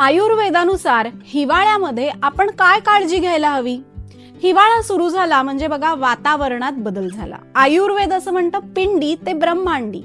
आयुर्वेदानुसार हिवाळ्यामध्ये आपण काय काळजी घ्यायला हवी? हिवाळा सुरू झाला म्हणजे बघा वातावरणात बदल झाला. आयुर्वेद असं म्हणतं पिंडी ते ब्रह्मांडी.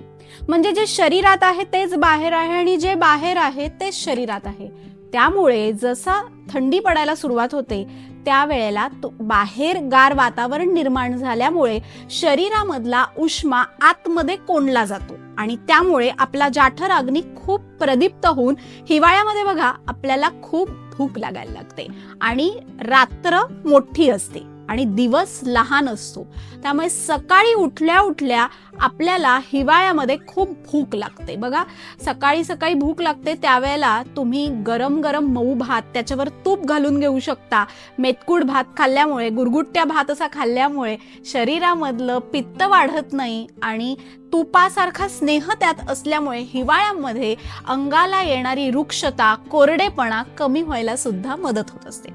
म्हणजे जे शरीरात आहे तेच बाहेर आहे आणि जे बाहेर आहे तेच शरीरात आहे. त्यामुळे जसा थंडी पडायला सुरुवात होते त्यावेळेला तो बाहेर गार वातावरण निर्माण झाल्यामुळे शरीरामधला उष्मा आतमध्ये कोंडला जातो. आणि त्यामुळे आपला जाठर अग्नी खूप प्रदीप्त होऊन हिवाळ्यामध्ये बघा आपल्याला खूप भूक लागायला लागते आणि रात्र मोठी असते. आणि दिवस लहान असतो. त्यामुळे सकाळी उठल्या उठल्या आपल्याला हिवाळ्यामध्ये खूप भूक लागते. बघा सकाळी सकाळी भूक लागते त्यावेळेला तुम्ही गरम गरम मऊ भात त्याच्यावर तूप घालून घेऊ शकता. मेतकूड भात खाल्ल्यामुळे गुरगुट्ट्या भात असा खाल्ल्यामुळे शरीरामधलं पित्त वाढत नाही आणि तुपासारखा स्नेह त्यात असल्यामुळे हिवाळ्यामध्ये अंगाला येणारी रुक्षता कोरडेपणा कमी व्हायला सुद्धा मदत होत असते.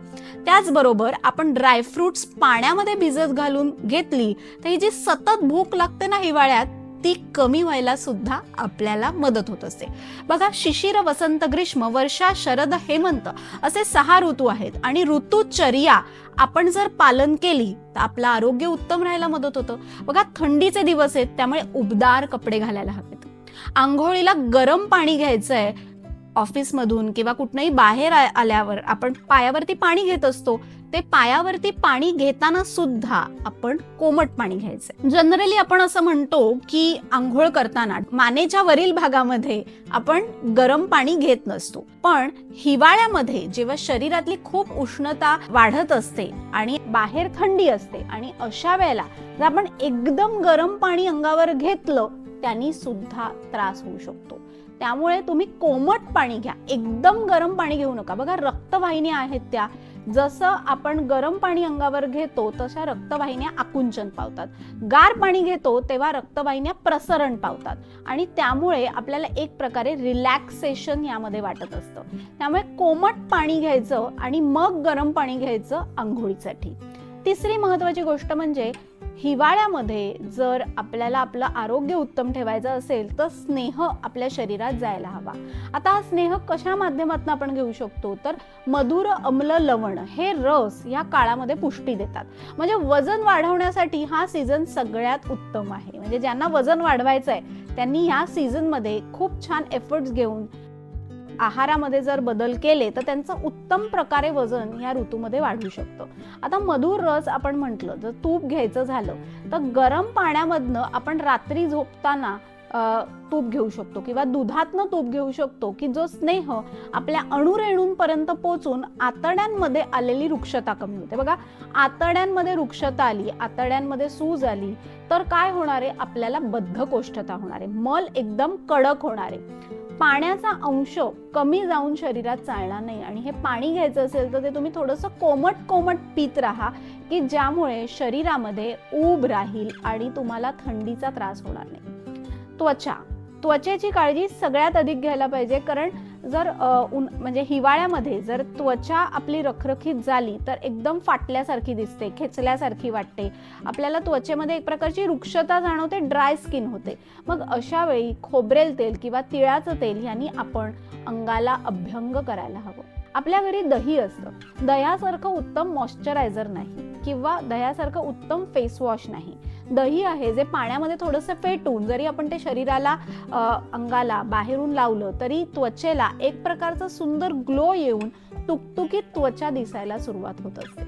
त्याचबरोबर आपण ड्रायफ्रुट्स पाण्यामध्ये भिजत घालून घेतली तर ही जी सतत भूक लागते ना हिवाळ्यात ती कमी व्हायला सुद्धा आपल्याला मदत होत असते. बघा शिशिर वसंत ग्रीष्म वर्षा शरद हेमंत असे सहा ऋतू आहेत आणि ऋतुचर्या आपण जर पालन केली तर आपलं आरोग्य उत्तम राहायला मदत होतं. बघा थंडीचे दिवस आहेत त्यामुळे उबदार कपडे घालायला हवेत. आंघोळीला गरम पाणी घ्यायचं आहे ऑफिसमधून किंवा कुठनंही बाहेर आ- आल्यावर आपण पायावरती पाणी घेत असतो ते पायावरती पाणी घेताना सुद्धा आपण कोमट पाणी घ्यायचं जनरली आपण असं म्हणतो की आंघोळ करताना मानेच्या वरील भागामध्ये आपण गरम पाणी घेत नसतो. पण हिवाळ्यामध्ये जेव्हा शरीरातली खूप उष्णता वाढत असते आणि बाहेर थंडी असते आणि अशा वेळेला जर आपण एकदम गरम पाणी अंगावर घेतलं त्यांनी सुद्धा त्रास होऊ शकतो. त्यामुळे तुम्ही कोमट पाणी घ्या. एकदम गरम पाणी घेऊ नका. बघा रक्तवाहिन्या आहेत त्या. जसं आपण गरम पाणी अंगावर घेतो तशा रक्तवाहिन्या आकुंचन पावतात. गार पाणी घेतो तेव्हा रक्तवाहिन्या प्रसरण पावतात. आणि त्यामुळे आपल्याला एक प्रकारे रिलॅक्सेशन यामध्ये वाटत असतं. त्यामुळे कोमट पाणी घ्यायचं आणि मग गरम पाणी घ्यायचं आंघोळीसाठी. तिसरी महत्वाची गोष्ट म्हणजे हिवाळ्यामध्ये जर आपल्याला आपलं आरोग्य उत्तम ठेवायचं असेल तर स्नेह आपल्या शरीरात जायला हवा. आता हा स्नेह कशा माध्यमातून आपण घेऊ शकतो? तर मधुर अम्ल लवण हे रस या काळामध्ये पुष्टी देतात. म्हणजे वजन वाढवण्यासाठी हा सीझन सगळ्यात उत्तम आहे. म्हणजे ज्यांना वजन वाढवायचं आहे त्यांनी ह्या सीझनमध्ये खूप छान एफर्ट्स घेऊन आहारामध्ये जर बदल केले तर त्यांचं उत्तम प्रकारे वजन या ऋतूमध्ये वाढू शकतं. आता मधुर रस आपण म्हटलं जर तूप घ्यायचं झालं तर गरम पाण्यामधनं आपण रात्री झोपताना तूप घेऊ शकतो किंवा दुधातनं तूप घेऊ शकतो की जो स्नेह आपल्या अणुरेणूंपर्यंत पोचून आतड्यांमध्ये आलेली रुक्षता कमी होते. बघा आतड्यांमध्ये रुक्षता आली आतड्यांमध्ये सूज आली तर काय होणार? आहे आपल्याला बद्धकोष्ठता होणार आहे मल एकदम कडक होणार. आहे पाण्याचा अंश कमी जाऊन शरीरात चालणार नाही. आणि हे पाणी घ्यायचं असेल तर ते तुम्ही थोडंसं कोमट कोमट पित राहा की ज्यामुळे शरीरामध्ये ऊब राहील आणि तुम्हाला थंडीचा त्रास होणार नाही. त्वचा. त्वचेची काळजी सगळ्यात अधिक घ्यायला पाहिजे कारण जर उन- म्हणजे हिवाळ्यामध्ये जर त्वचा आपली रखरखीत झाली तर एकदम फाटल्यासारखी दिसते खेचल्यासारखी वाटते. आपल्याला त्वचेमध्ये एक प्रकारची रुक्षता जाणवते ड्राय स्किन होते. मग अशा वेळी खोबरेल तेल किंवा तिळाचं तेल यांनी आपण अंगाला अभ्यंग करायला हवं. आपल्या घरी दही असतं. दह्यासारखं उत्तम मॉइश्चरायझर नाही. किंवा दह्यासारखं उत्तम फेस वॉश नाही. दही आहे जे पाण्यामध्ये थोडंसं फेटून जरी आपण ते शरीराला अंगाला बाहेरून लावलं तरी त्वचेला एक प्रकारचा सुंदर ग्लो येऊन तुकतुकीत त्वचा दिसायला सुरुवात होत असते.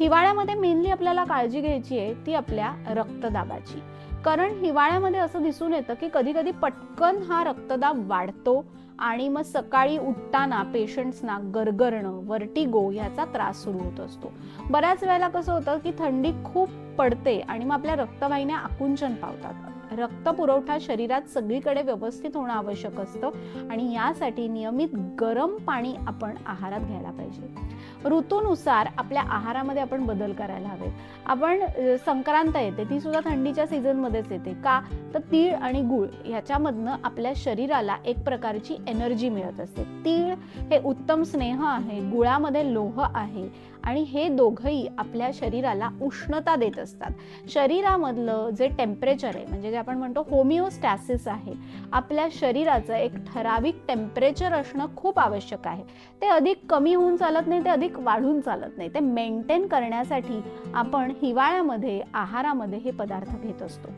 हिवाळ्यामध्ये मेनली आपल्याला काळजी घ्यायची आहे ती आपल्या रक्तदाबाची. कारण हिवाळ्यामध्ये असं दिसून येतं की कधी कधी पटकन हा रक्तदाब वाढतो आणि मग सकाळी उठताना पेशंट्सना गरगरणं वर्टिगो ह्याचा त्रास सुरू होत असतो. बऱ्याच वेळेला कसं होतं की थंडी खूप पडते आणि मग आपल्या रक्तवाहिन्या आकुंचन पावतात. रक्त पुरवठा शरीरात सगळीकडे व्यवस्थित होणं आवश्यक असतं आणि यासाठी नियमित गरम पाणी आपण आहारात घ्यायला पाहिजे. ऋतूनुसार आपल्या आहारामध्ये आपण बदल करायला हवे आपण संक्रांत येते ती सुद्धा थंडीच्या सीझनमध्येच येते. का? तर तीळ आणि गुळ ह्याच्यामधनं आपल्या शरीराला एक प्रकारची एनर्जी मिळत असते. तीळ हे उत्तम स्नेह आहे गुळामध्ये लोह आहे आणि हे दोघंही आपल्या शरीराला उष्णता देत असतात. शरीरामधलं जे टेम्परेचर आहे म्हणजे जे आपण म्हणतो होमिओस्टॅसिस आहे आपल्या शरीराचं एक ठराविक टेम्परेचर असणं खूप आवश्यक आहे. ते अधिक कमी होऊन चालत नाही ते अधिक वाढून चालत नाही. ते मेंटेन करण्यासाठी आपण हिवाळ्यामध्ये आहारामध्ये हे पदार्थ घेत असतो.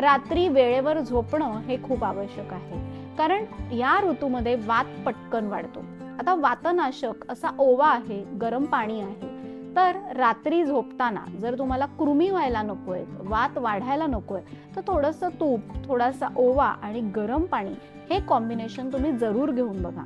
रात्री वेळेवर झोपणं हे खूप आवश्यक आहे. कारण या ऋतूमध्ये वात पटकन वाढतो. आता वातनाशक असा ओवा आहे गरम पाणी आहे. तर रात्री झोपताना जर तुम्हाला कृमी व्हायला नकोय वात वाढायला नकोय तर थोडंसं तूप थोडासा ओवा आणि गरम पाणी हे कॉम्बिनेशन तुम्ही जरूर घेऊन बघा.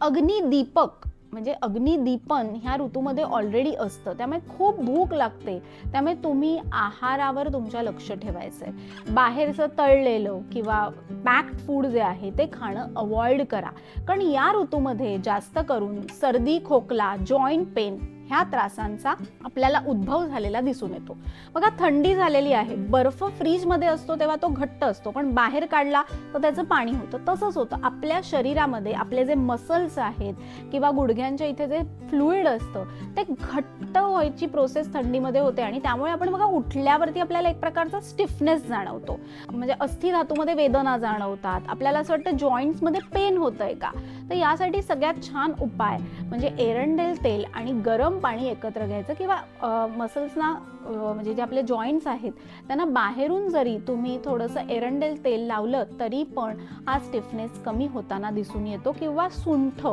अग्निदीपक म्हणजे अग्निदीपन ह्या ऋतूमध्ये ऑलरेडी असतं. त्यामुळे खूप भूक लागते. त्यामुळे तुम्ही आहारावर तुमच्या लक्ष ठेवायचं आहे बाहेरचं तळलेलं किंवा पॅक्ड फूड जे आहे ते खाणं अवॉइड करा. कारण या ऋतूमध्ये जास्त करून सर्दी खोकला जॉईंट पेन ह्या त्रासांचा आपल्याला उद्भव झालेला दिसून येतो. बघा थंडी झालेली आहे. बर्फ फ्रीजमध्ये असतो तेव्हा तो घट्ट असतो पण बाहेर काढला तर त्याचं पाणी होतं. तसंच होतं. आपल्या शरीरामध्ये आपले जे मसल्स आहेत किंवा गुडघ्यांच्या इथे जे फ्लुईड असतं ते घट्ट व्हायची प्रोसेस थंडीमध्ये होते आणि त्यामुळे आपण बघा उठल्यावरती आपल्याला एक प्रकारचा स्टिफनेस जाणवतो. म्हणजे अस्थि धातूमध्ये वेदना जाणवतात. आपल्याला असं वाटतं जॉईंट्समध्ये पेन होतंय का? तर यासाठी सगळ्यात छान उपाय म्हणजे एरंडेल तेल आणि गरम पाणी एकत्र घ्यायचं किंवा मसल्सना म्हणजे जे आपले जॉईंट्स आहेत त्यांना बाहेरून जरी तुम्ही थोडंसं एरंडेल तेल लावलं तरी पण हा स्टिफनेस कमी होताना दिसून येतो किंवा सुंठ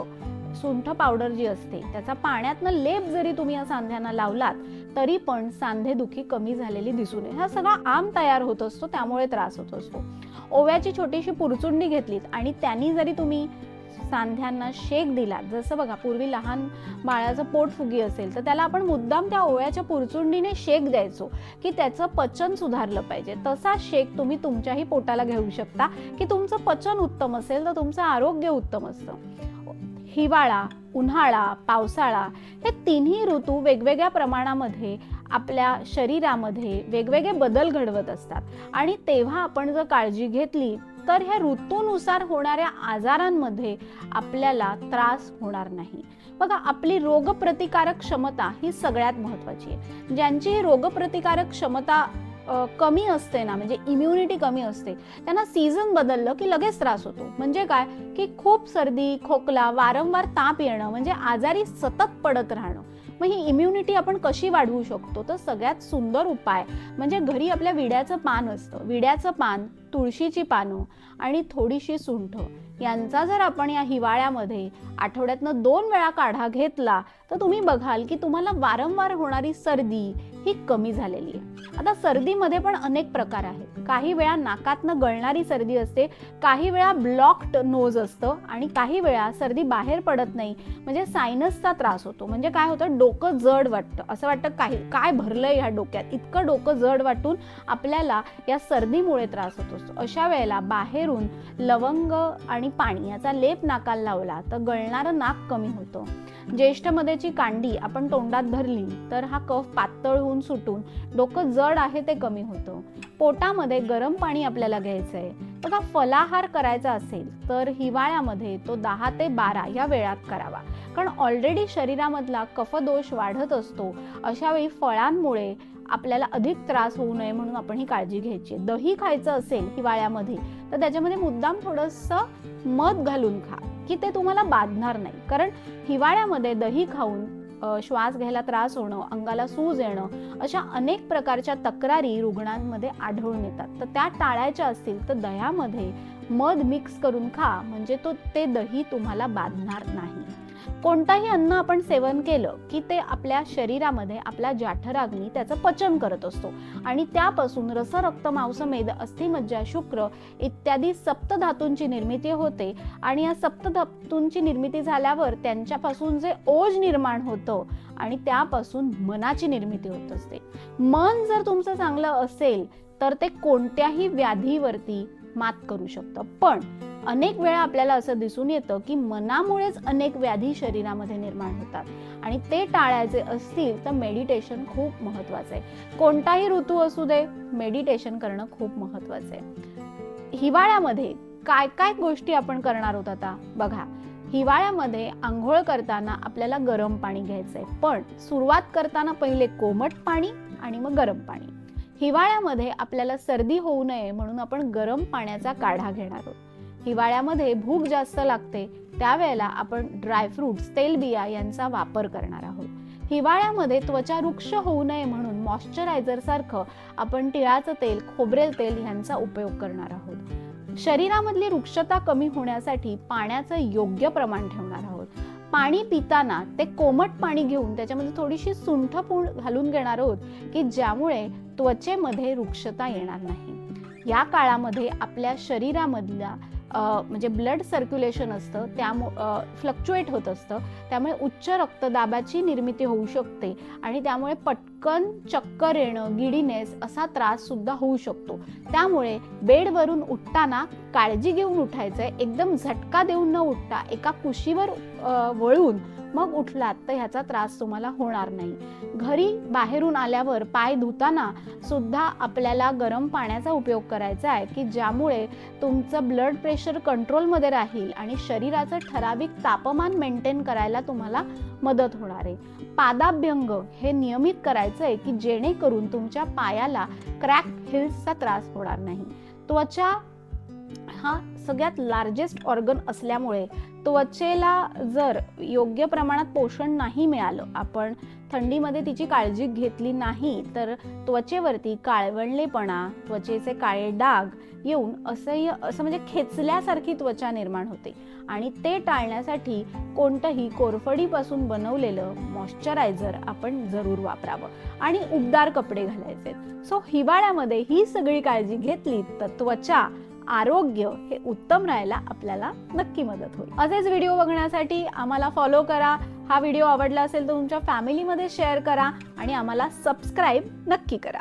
सुंठ पावडर जी असते त्याचा पाण्यातनं लेप जरी तुम्ही या सांध्यांना लावलात तरी पण सांधेदुखी कमी झालेली दिसून येईल हा सगळा आम तयार होत असतो त्यामुळे त्रास होत असतो. ओव्याची छोटीशी पुरचुंडी घेतलीत आणि त्यांनी जरी तुम्ही सांध्यांना शेक दिला. जसं बघा पूर्वी लहान बाळाचं पोट फुगी असेल तर त्याला आपण मुद्दाम त्या ओव्याच्या पुरचुंडीने शेक द्यायचो की त्याचं पचन सुधारलं पाहिजे. तसा शेक तुम्ही तुमच्याही पोटाला घेऊ शकता की तुमचं पचन उत्तम असेल तर तुमचं आरोग्य उत्तम असतं. हिवाळा उन्हाळा पावसाळा हे तिन्ही ऋतू वेगवेगळ्या प्रमाणामध्ये आपल्या शरीरामध्ये वेगवेगळे बदल घडवत असतात. आणि तेव्हा आपण जर काळजी घेतली तर ह्या ऋतूनुसार होणाऱ्या आजारांमध्ये आपल्याला त्रास होणार नाही. बघा आपली रोगप्रतिकारक क्षमता ही सगळ्यात महत्वाची आहे. ज्यांची रोगप्रतिकारक क्षमता कमी असते ना म्हणजे इम्युनिटी कमी असते त्यांना सीझन बदललं की लगेच त्रास होतो. म्हणजे काय? की खूप सर्दी खोकला वारंवार ताप येणं म्हणजे आजारी सतत पडत राहणं. मग ही इम्युनिटी आपण कशी वाढवू शकतो? तर सगळ्यात सुंदर उपाय म्हणजे घरी आपल्या विड्याचं पान असतं. विड्याचं पान तुळशीची पानं आणि थोडीशी सुंठ. यांचा जर आपण या हिवाळ्यामध्ये आठवड्यातनं दोन वेळा काढा घेतला तर तुम्ही बघाल की तुम्हाला वारंवार होणारी सर्दी ही कमी झालेली आहे. आता सर्दीमध्ये पण अनेक प्रकार आहेत. काही वेळा नाकातनं गळणारी सर्दी असते काही वेळा ब्लॉक्ड नोज असतं आणि काही वेळा सर्दी बाहेर पडत नाही. म्हणजे सायनसचा त्रास होतो. म्हणजे काय होतं? डोकं जड वाटतं. असं वाटतं काही काय भरलंय ह्या डोक्यात? इतकं डोकं जड वाटून आपल्याला या सर्दीमुळे त्रास होत असतो. अशा वेळेला बाहेरून लवंग आणि पाणी याचा लेप नाकाला लावला तर गळणारं नाक कमी होतं. ज्येष्ठमध्येची कांडी आपण तोंडात धरली तर हा कफ पातळ होऊन सुटून डोकं जड आहे ते कमी होतं. पोटामध्ये गरम पाणी आपल्याला घ्यायचं आहे बघा फलाहार करायचा असेल तर हिवाळ्यामध्ये तो दहा ते बारा या वेळात करावा. कारण ऑलरेडी शरीरामधला कफदोष वाढत असतो अशावेळी फळांमुळे आपल्याला अधिक त्रास होऊ नये म्हणून आपण ही काळजी घ्यायची. दही खायचं असेल हिवाळ्यामध्ये तर त्याच्यामध्ये मुद्दाम थोडंसं मध घालून खा. की ते तुम्हाला बाधणार नाही. कारण हिवाळ्यामध्ये दही खाऊन श्वास घ्यायला त्रास होणं अंगाला सूज येणं अशा अनेक प्रकारच्या तक्रारी रुग्णांमध्ये आढळून येतात. तर त्या टाळायच्या असतील तर दह्यामध्ये मध मिक्स करून खा. म्हणजे तो ते दही तुम्हाला बाधणार नाही. कोणताही अन्न आपण सेवन केलं की ते आपल्या शरीरामध्ये आपल्या जाठराग्नी त्याचं पचन करत असतो. आणि त्यापासून रस रक्त मांसमेद अस्थिमज्जा शुक्र इत्यादी सप्तधातूंची निर्मिती होते. आणि या सप्तधातूंची निर्मिती झाल्यावर त्यांच्यापासून जे ओज निर्माण होतं आणि त्यापासून मनाची निर्मिती होत असते. मन जर तुमचं चांगलं असेल तर ते कोणत्याही व्याधीवरती मात करू शकतं. पण अनेक वेळा आपल्याला असं दिसून येतं की मनामुळेच अनेक व्याधी शरीरामध्ये निर्माण होतात. आणि ते टाळायचे असतील तर मेडिटेशन खूप महत्वाचं आहे. कोणताही ऋतू असू दे मेडिटेशन करणं खूप महत्वाचं आहे. हिवाळ्यामध्ये काय काय गोष्टी आपण करणार आहोत आता? बघा हिवाळ्यामध्ये आंघोळ करताना आपल्याला गरम पाणी घ्यायचंय पण सुरुवात करताना पहिले कोमट पाणी आणि मग गरम पाणी. हिवाळ्यामध्ये आपल्याला सर्दी होऊ नये म्हणून आपण गरम पाण्याचा काढा घेणार आहोत. हिवाळ्यामध्ये भूक जास्त लागते त्यावेळेला आपण ड्रायफ्रुट्स तेलबिया यांचा वापर करणार आहोत. हिवाळ्यामध्ये त्वचा वृक्ष होऊ नये म्हणून मॉइश्चरायझर सारखं आपण तिळाचं तेल खोबरेल तेल यांचा उपयोग करणार आहोत. शरीरामधली वृक्षता कमी होण्यासाठी पाण्याचं योग्य प्रमाण ठेवणार आहोत. पाणी पिताना ते कोमट पाणी घेऊन त्याच्यामध्ये थोडीशी सुंठ पूड घालून घेणार आहोत की ज्यामुळे त्वचेमध्ये वृक्षता येणार नाही. या काळामध्ये आपल्या शरीरामधल्या म्हणजे ब्लड सर्क्युलेशन असतं त्यामु फ्लक्च्युएट होत असतं त्यामुळे उच्च रक्तदाबाची निर्मिती होऊ शकते आणि त्यामुळे पट पटकन चक्कर येणं गिडीनेस असा त्रास सुद्धा होऊ शकतो. त्यामुळे बेडवरून उठताना काळजी घेऊन उठायचंय. एकदम झटका देऊन न उठता एका कुशीवर वळून मग उठलात तर ह्याचा त्रास तुम्हाला होणार नाही. घरी बाहेरून आल्यावर पाय धुताना सुद्धा आपल्याला गरम पाण्याचा उपयोग करायचा आहे की ज्यामुळे तुमचं ब्लड प्रेशर कंट्रोलमध्ये राहील आणि शरीराचं ठराविक तापमान मेंटेन करायला तुम्हाला मदत होणार आहे. पादाभ्यंग हे नियमित करायचं आहे की जेणेकरून तुमच्या पायाला क्रॅक हिल्सचा त्रास होणार नाही. त्वचा हा सगळ्यात लार्जेस्ट ऑर्गन असल्यामुळे त्वचेला जर योग्य प्रमाणात पोषण नाही मिळालं आपण थंडीमध्ये तिची काळजी घेतली नाही तर त्वचेवरती काळवंडलेपणा त्वचेचे काळे डाग येऊन असह्य असं म्हणजे खेचल्यासारखी त्वचा निर्माण होते. आणि ते टाळण्यासाठी कोणतंही कोरफडीपासून बनवलेलं मॉइश्चरायझर आपण जरूर वापरावं. आणि उबदार कपडे घालायचे. सो हिवाळ्यामध्ये ही सगळी काळजी घेतली तर त्वचा आरोग्य हे उत्तम राहायला आपल्याला नक्की मदत होईल. असेच व्हिडिओ बघण्यासाठी आम्हाला फॉलो करा. हा व्हिडिओ आवडला असेल तर तुमच्या फॅमिलीमध्ये शेअर करा आणि आम्हाला सबस्क्राईब नक्की करा.